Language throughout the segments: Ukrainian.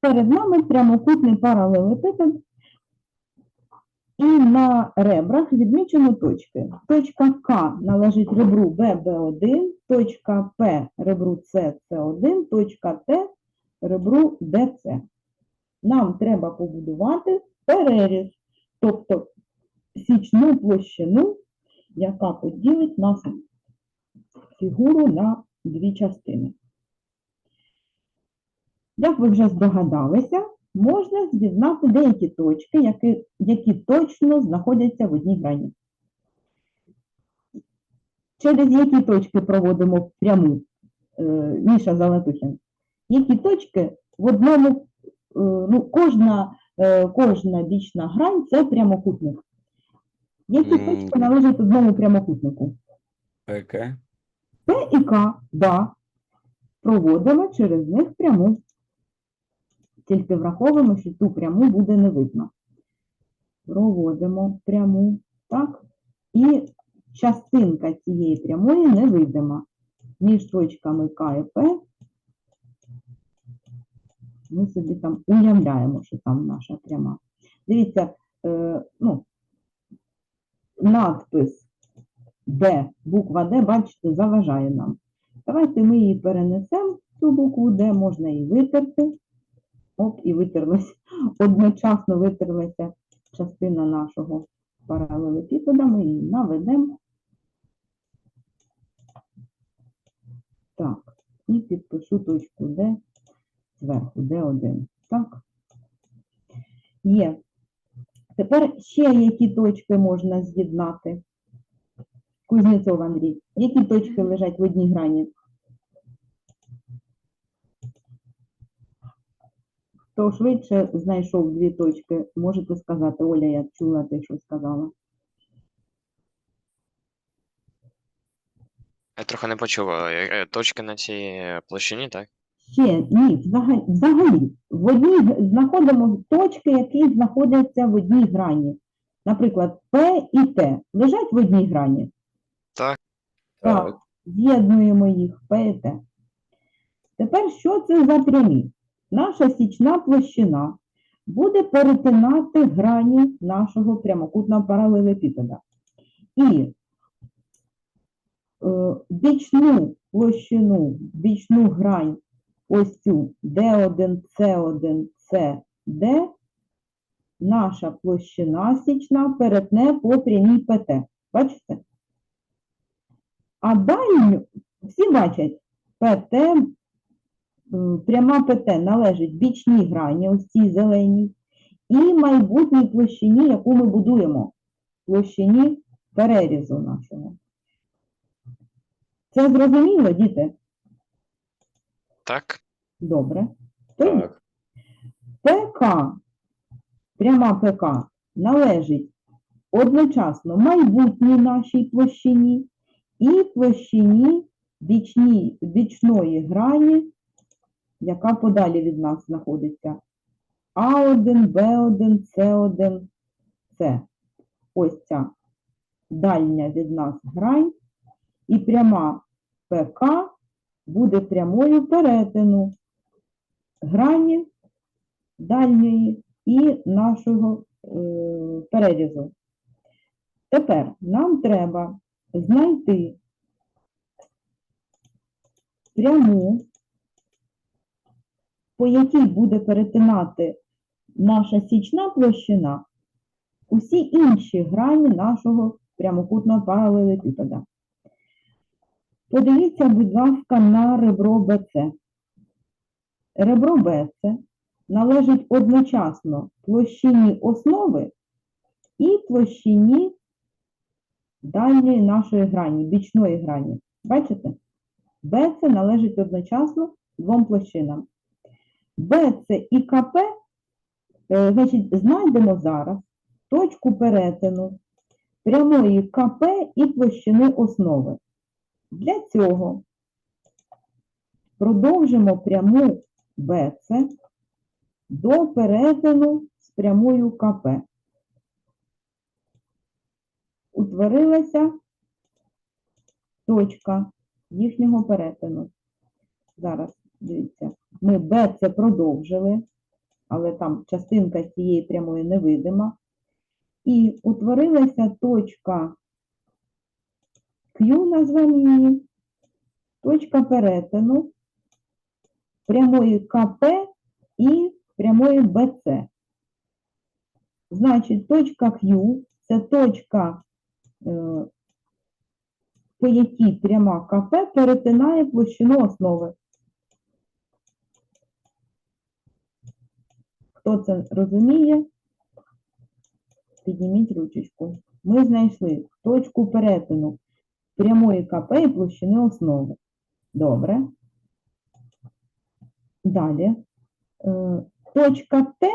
Перед нами прямокутний паралелепіпед. І на ребрах відмічено точки. Точка К належить ребру ББ1, точка П ребру СС1, точка Т ребру ДЦ. Нам треба побудувати переріз, тобто січну площину, яка поділить нашу фігуру на дві частини. Як ви вже здогадалися, можна з'єднати деякі точки, які, які точно знаходяться в одній грані. Через які точки проводимо пряму, е, Міша Залатухін? Які точки в одному, е, ну, кожна, е, кожна бічна грань це прямокутник. Які М. точки належать одному прямокутнику? ПК. П і К, да. Проводимо через них пряму. Тільки враховуємо, що ту пряму буде не видно. Проводимо пряму, так? І частинка цієї прямої невидима. Між точками К і П ми собі там уявляємо, що там наша пряма. Дивіться, е, ну, надпис Д, буква Д, бачите, заважає нам. Давайте ми її перенесемо, цю букву Д, можна її витерти. Оп, і витерлась. Одночасно витерлася частина нашого паралелепіпеда. Ми її наведемо. Так, і підпишу точку Д зверху, Д1. Так. Є. Тепер ще які точки можна з'єднати? Кузнєцов Андрій. Які точки лежать в одній грані? Хто швидше знайшов дві точки, можете сказати, Оля, я чула те, що сказала. Я трохи не почув. е, е, Точки на цій площині, так? Ще ні, взагалі, взагалі в одній знаходимо точки, які знаходяться в одній грані. Наприклад, П і Т лежать в одній грані. Так. Так, з'єднуємо їх П і Т. Тепер що це за прямі? Наша січна площина буде перетинати грані нашого прямокутного паралелепіпеда. І е, бічну площину, бічну грань, ось цю D1, C1, CD, наша площина січна перетне по прямій ПТ. Бачите? А дальню, всі бачать, ПТ, пряма ПТ належить бічній грані, ось цій зеленій, і майбутній площині, яку ми будуємо, площині перерізу нашого. Це зрозуміло, діти? Так. Добре. Так. ПК, пряма ПК належить одночасно майбутній нашій площині і площині бічні, бічної грані, яка подалі від нас знаходиться. А1, Б1, С1, С. Ось ця дальня від нас грань. І пряма ПК буде прямою перетину грані дальньої і нашого е, перерізу. Тепер нам треба знайти пряму, по якій буде перетинати наша січна площина усі інші грані нашого прямокутного паралелепіпеда. Подивіться, будь ласка, на ребро БЦ. Ребро БЦ належить одночасно площині основи і площині дальньої нашої грані, бічної грані. Бачите? БЦ належить одночасно двом площинам. БЦ і КП, е, значить, знайдемо зараз точку перетину прямої КП і площини основи. Для цього продовжимо пряму БЦ до перетину з прямою КП. Утворилася точка їхнього перетину. Зараз, дивіться, ми БЦ продовжили, але там частинка цієї прямої невидима. І утворилася точка Q, назвемо її, точка перетину прямої КП і прямої BC. Значить, точка Q – це точка, е, по якій пряма КП перетинає площину основи. Хто це розуміє, підніміть ручечку. Ми знайшли точку перетину прямої КП і площини основи. Добре. Далі. Е, Точка Т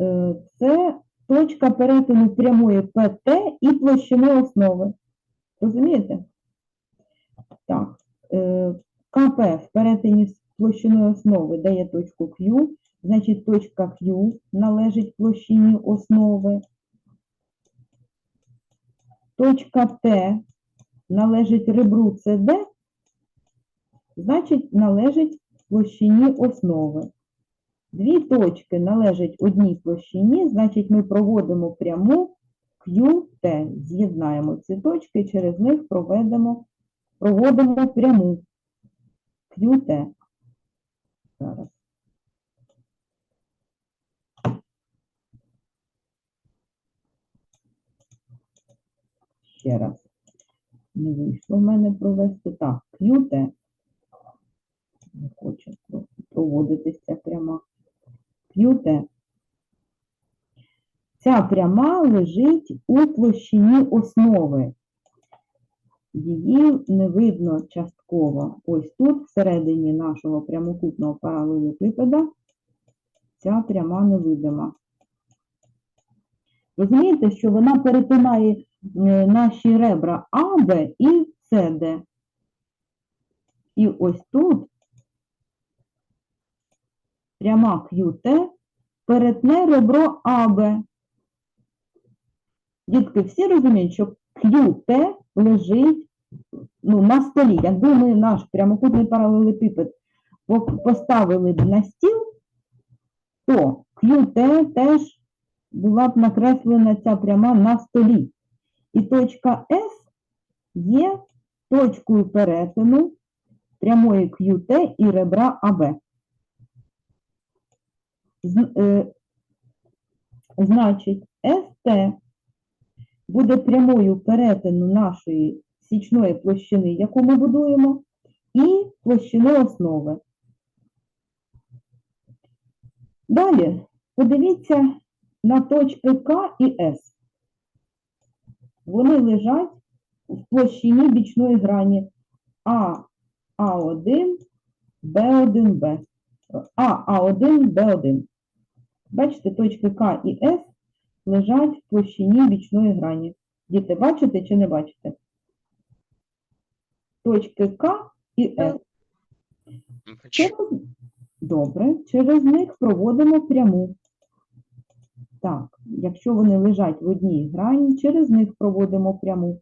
е, це точка перетину прямої ПТ і площини основи. Розумієте? Так. е, КП в перетині з площиною основи дає точку Q, значить точка Q належить площині основи. Точка Т належить ребру CD, значить належить площині основи. Дві точки належать одній площині, значить ми проводимо пряму QT. З'єднаємо ці точки, через них проведемо, проводимо пряму QT. Зараз. Ще раз. Не вийшло в мене провести. Так, QT. Не просто проводитися пряма. QT. Ця пряма лежить у площині основи. Її не видно частково. Ось тут, всередині нашого прямокутного паралелепіпеда, ця пряма невидима. Розумієте, що вона перетинає наші ребра АБ і СД. І ось тут пряма QT перетне ребро АБ. Дітки, всі розуміють, що QT лежить ну, на столі. Якби ми наш прямокутний паралелепіпед поставили б на стіл, то QT теж була б накреслена ця пряма на столі. І точка S є точкою перетину прямої QT і ребра. З- е, Значить, ST буде прямою перетину нашої січної площини, яку ми будуємо, і площини основи. Далі подивіться на точки К і С. Вони лежать в площині бічної грані А, А1, Б1, Б. А, А1, Б1. Бачите, точки К і С лежать в площині бічної грані. Діти, бачите чи не бачите? Точки К і С. Через... Добре, через них проводимо пряму. Так, якщо вони лежать в одній грані, через них проводимо пряму.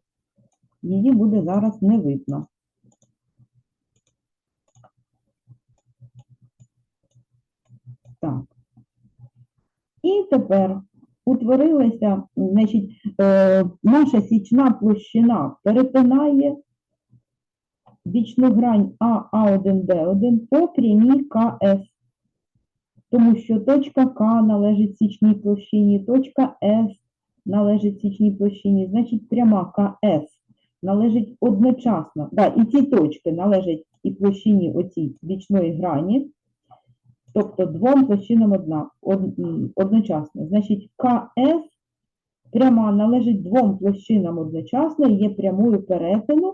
Її буде зараз не видно. Так. І тепер утворилася, значить, е, наша січна площина перетинає бічну грань А, А1, Б1 по прямій КС. Тому що точка К належить січній площині, точка С належить січній площині, значить пряма КС належить одночасно. Да, і ці точки належать і площині оцій бічної грані, тобто двом площинам одна, од- одночасно. Значить, КС пряма належить двом площинам одночасно і є прямою перетину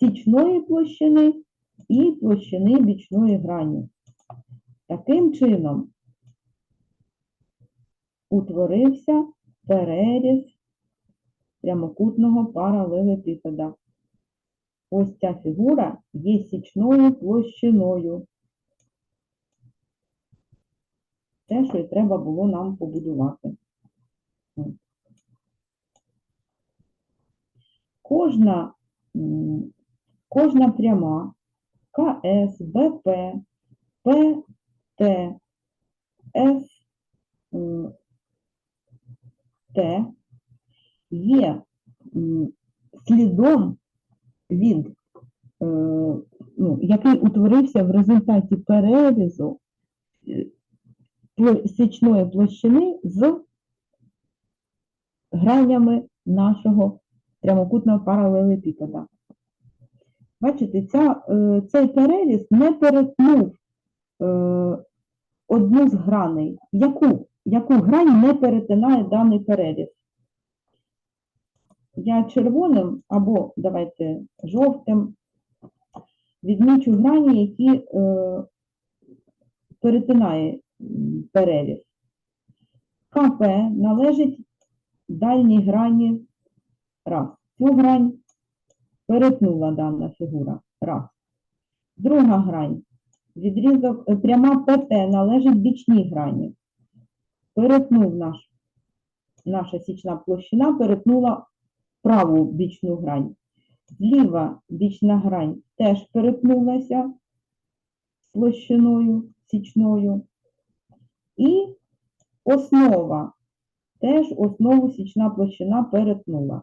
січної площини і площини бічної грані. Таким чином утворився переріз прямокутного паралелепіпеда. Ось ця фігура є січною площиною. Те, що і треба було нам побудувати. Кожна, кожна пряма КС, БП, ПТ С, Т. Є слідом від, е, ну, який утворився в результаті перерізу е, січної площини з гранями нашого прямокутного паралелепіпеда. Бачите, ця, е, цей переріз не перетнув е, одну з граней. Яку, яку грань не перетинає даний переріз? Я червоним або давайте жовтим відмічу грані, які е, перетинає переріз. КП належить дальній грані раз. Цю грань перетнула дана фігура. Раз. Друга грань. Відрізок е, пряма ПТ належить бічній грані. Перетнув наш, наша січна площина, перетнула праву бічну грань. Зліва бічна грань теж перетнулася площиною січною. І основа теж основу січна площина перетнула.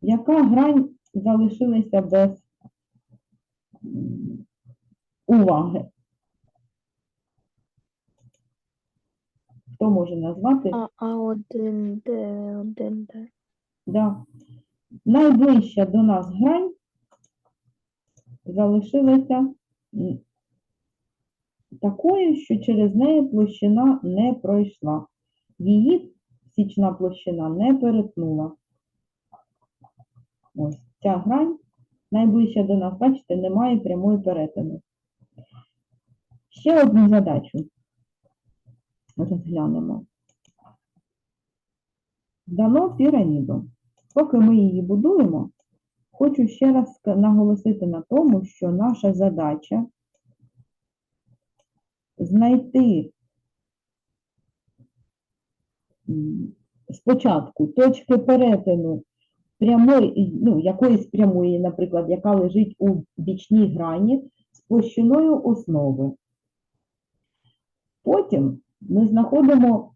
Яка грань залишилася без уваги? Хто може назвати? А, а один Д, один Д. Да. Найближча до нас грань залишилася такою, що через неї площина не пройшла. Її січна площина не перетнула. Ось ця грань найближча до нас, бачите, немає прямої перетину. Ще одну задачу розглянемо. Дано піраміду. Поки ми її будуємо, хочу ще раз наголосити на тому, що наша задача знайти спочатку точки перетину прямої, ну, якоїсь прямої, наприклад, яка лежить у бічній грані з площиною основи. Потім ми знаходимо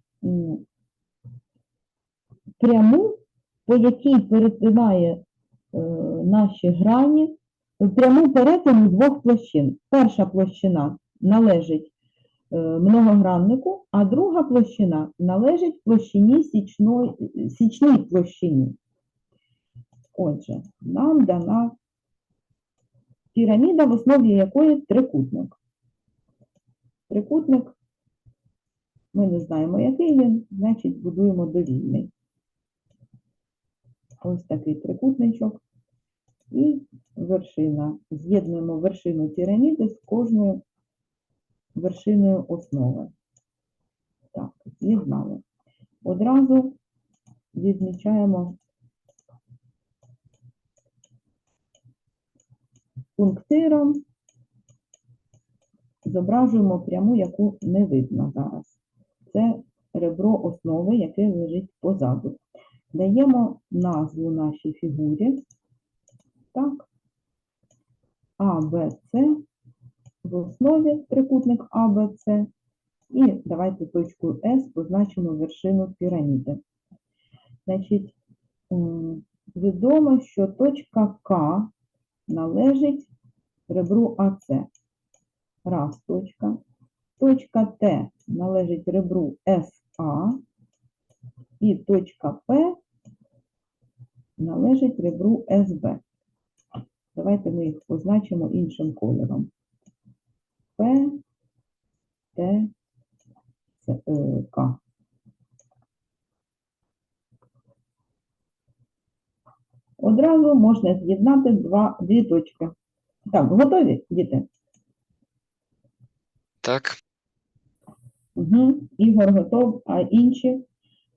пряму, по якій перетинає е, наші грані, пряму перетину двох площин. Перша площина належить е, многограннику, а друга площина належить площині січної, січній площині. Отже, нам дана піраміда, в основі якої трикутник. Трикутник, ми не знаємо, який він, значить будуємо довільний. Ось такий трикутничок. І вершина. З'єднуємо вершину піраміди з кожною вершиною основи. Так, з'єднали. Одразу відмічаємо пунктиром, зображуємо пряму, яку не видно зараз. Це ребро основи, яке лежить позаду. Даємо назву нашій фігурі. Так. А, Б, С. В основі трикутник А, Б, С. І давайте точку С позначимо вершину піраміди. Значить, відомо, що точка К належить ребру АС. Раз точка. Точка Т належить ребру СА. І точка П належить ребру СБ. Давайте ми їх позначимо іншим кольором. П, Т, е, К. Одразу можна з'єднати дві точки. Так, готові, діти? Так, Угу. Ігор готов, а інші?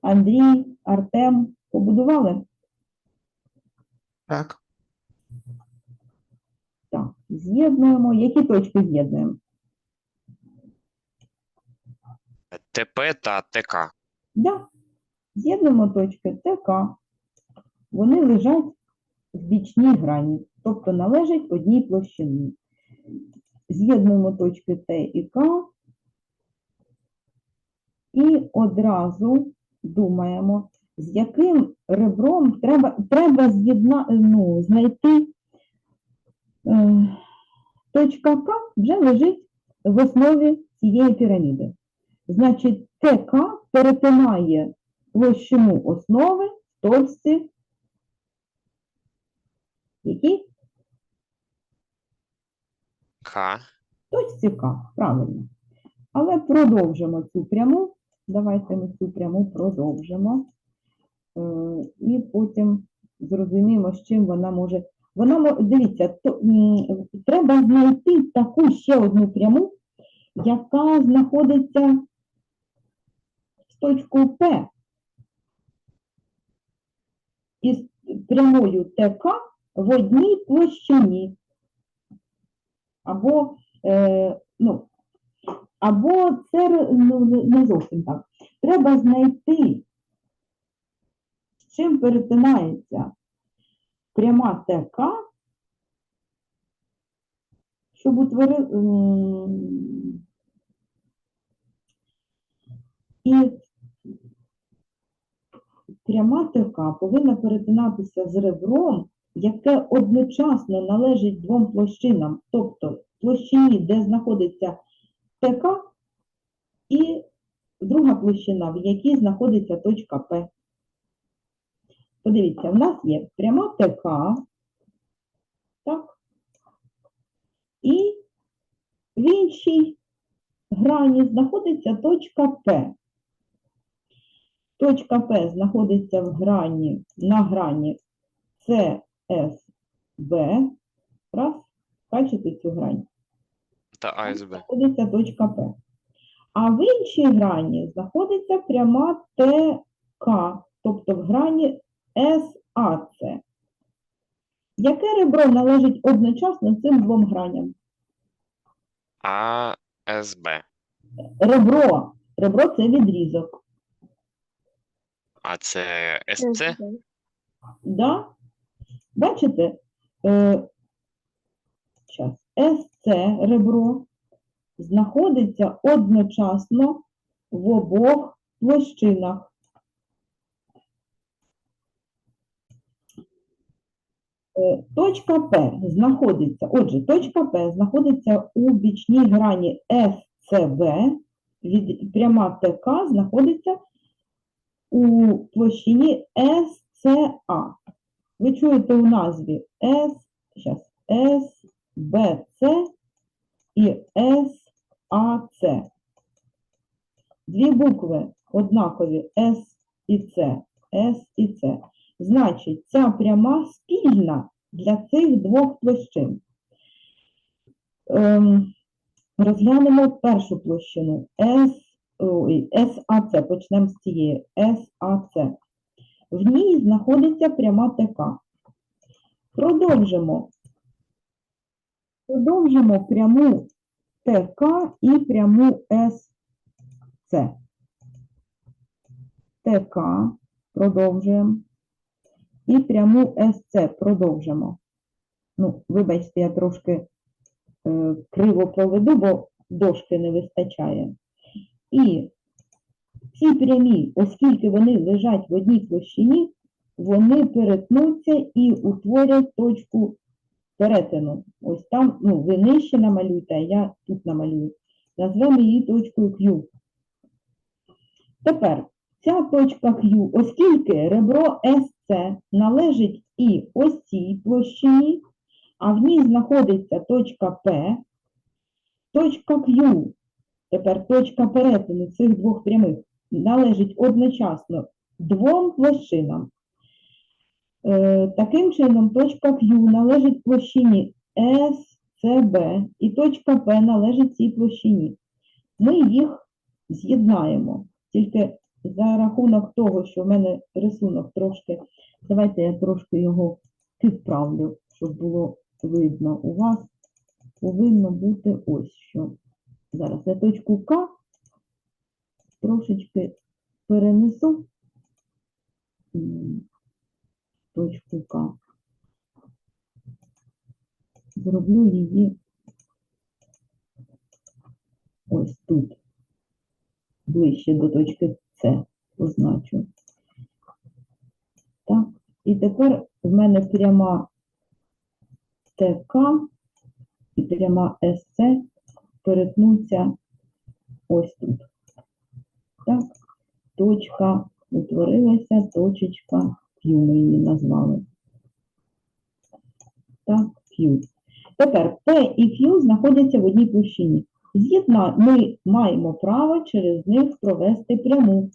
Андрій, Артем побудували? Так. Так, з'єднуємо. Які точки з'єднуємо? ТП та ТК. Да. З'єднуємо точки ТК. Вони лежать в бічній грані, тобто належать одній площині. З'єднуємо точки Т і К і одразу думаємо, з яким ребром треба, треба з'єдна, ну, знайти е, точка К вже лежить в основі цієї піраміди. Значить, ТК перетинає площину основи в точці, які К. точці К, правильно. Але продовжимо цю пряму. Давайте ми цю пряму продовжимо. Е, І потім зрозуміємо, з чим вона може. Вона дивіться, то, треба знайти таку ще одну пряму, яка знаходиться з точкою П. Із прямою ТК в одній площині. Або, е, ну, або це ну, не- зовсім так. Треба знайти, з чим перетинається пряма ТК, щоб утворити. І пряма ТК повинна перетинатися з ребром, яке одночасно належить двом площинам, тобто площині, де знаходиться ТК, і друга площина, в якій знаходиться точка П. Подивіться, в нас є пряма ТК, так? І в іншій грані знаходиться точка П. Точка П знаходиться в грані, на грані CSB. Раз, бачите цю грань? Та АСБ. знаходиться точка П. А в іншій грані знаходиться пряма ТК, тобто в грані САЦ. Яке ребро належить одночасно цим двом граням? АСБ. Ребро. Ребро це відрізок. А це СЦ? Да? Бачите? Е, щас. СЦ ребро знаходиться одночасно в обох площинах. Е, Точка П знаходиться, отже, точка П знаходиться у бічній грані СЦБ, від, пряма ТК знаходиться у площині СЦА. Ви чуєте у назві С, щас, СБЦ і САЦ. Дві букви однакові С і С, С і С. Значить, ця пряма спільна для цих двох площин. Ем, розглянемо першу площину S, ой, SAC, почнемо з цієї SAC. В ній знаходиться пряма ТК. Продовжимо. Продовжимо пряму ТК і пряму СЦ. ТК продовжуємо. І пряму СЦ продовжимо. Ну, вибачте, я трошки е, криво проведу, бо дошки не вистачає. І ці прямі, оскільки вони лежать в одній площині, вони перетнуться і утворять точку перетину. Ось там, ну, ви нижче намалюєте, а я тут намалюю. Назвемо її точкою Q. Тепер ця точка Q, оскільки ребро SC належить і ось цій площині, а в ній знаходиться точка P, точка Q, тепер точка перетину цих двох прямих, належить одночасно двом площинам. Е, Таким чином, точка Q належить площині SCB і точка P належить цій площині. Ми їх з'єднаємо. Тільки за рахунок того, що в мене рисунок трошки, давайте я трошки його підправлю, щоб було видно. У вас повинно бути ось що. Зараз я точку К трошечки перенесу. Точку К. Зроблю її ось тут. ближче до точки С позначу. Так, і тепер в мене пряма ТК і пряма СЦ перетнуться ось тут. Так, точка утворилася, точечка Q ми її назвали. Так, Q. Тепер P і Q знаходяться в одній площині. З'єдна ми маємо право через них провести пряму.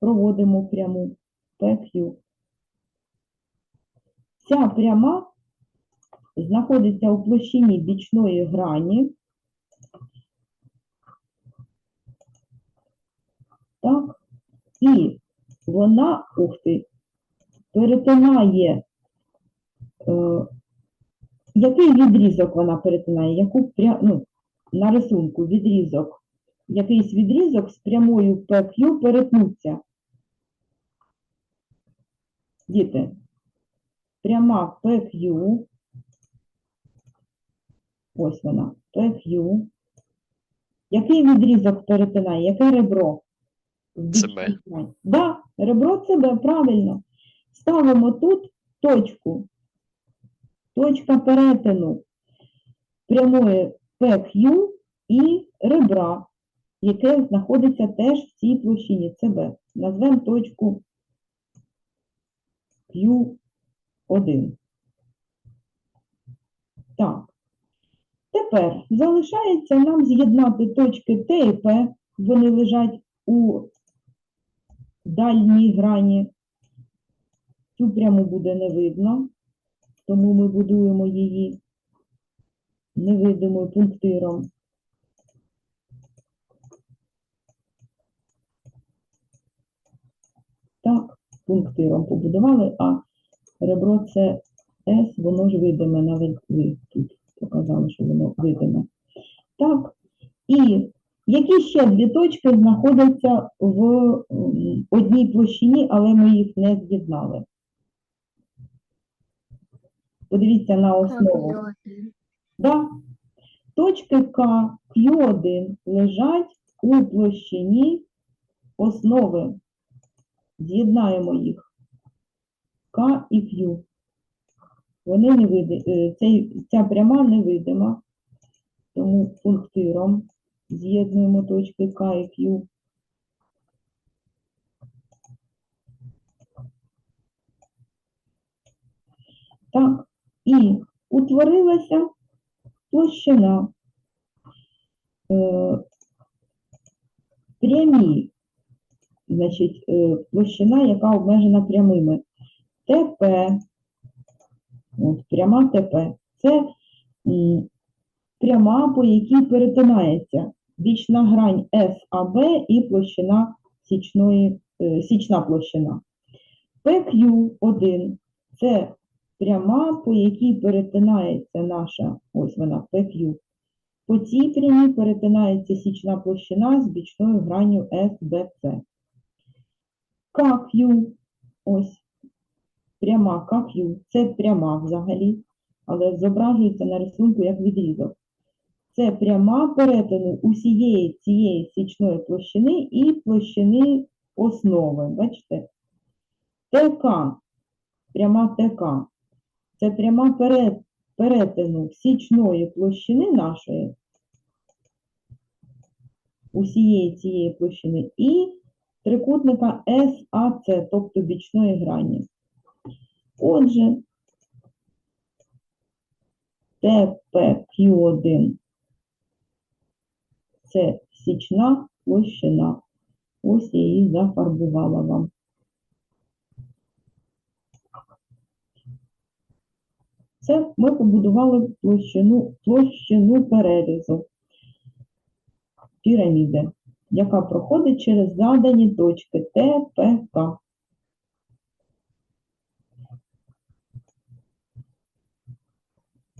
Проводимо пряму PQ. Ця пряма знаходиться у площині бічної грані. Так, і вона, ух ти, перетинає, е, який відрізок вона перетинає, яку пря, ну, на рисунку відрізок, якийсь відрізок з прямою PQ перетнуться. Діти, пряма PQ, ось вона, PQ. Який відрізок перетинає, яке ребро? Це? Да, ребро це Б, правильно. Ставимо тут точку. Точка перетину прямої PQ і ребра, яке знаходиться теж в цій площині. Б. Назвемо точку Q1. Так. Тепер залишається нам з'єднати точки Т і П. Вони лежать у дальній грані. Цю пряму буде не видно, тому ми будуємо її невидимою пунктиром. Так, пунктиром побудували, а ребро це С, воно ж видиме, навіть ви тут показали, що воно видиме. Так, і які ще дві точки знаходяться в одній площині, але ми їх не з'єднали? Подивіться на основу. Да. Точки К, Q1 лежать у площині основи. З'єднаємо їх. К і Q. Вони не види... е, цей, ця пряма невидима, тому пунктиром з'єднуємо точки К і Q. Так, і утворилася площина. Е, прямі, значить, е, площина, яка обмежена прямими. ТП, от, пряма ТП, це пряма, по якій перетинається бічна грань САБ і площина січної, е, січна площина. PQ1 це пряма, по якій перетинається наша, ось вона, PQ. По цій прямій перетинається січна площина з бічною гранню SBC. KQ, ось пряма KQ, це пряма взагалі, але зображується на рисунку як відрізок. Це пряма перетину усієї цієї січної площини і площини основи. Бачите? ТК, пряма ТК. Це пряма пере- перетину січної площини нашої, усієї цієї площини, і трикутника SAC, тобто бічної грані. Отже, TPQ1 це січна площина. Ось я її зафарбувала вам. Це ми побудували площину, площину перерізу піраміди, яка проходить через задані точки Т, П, К.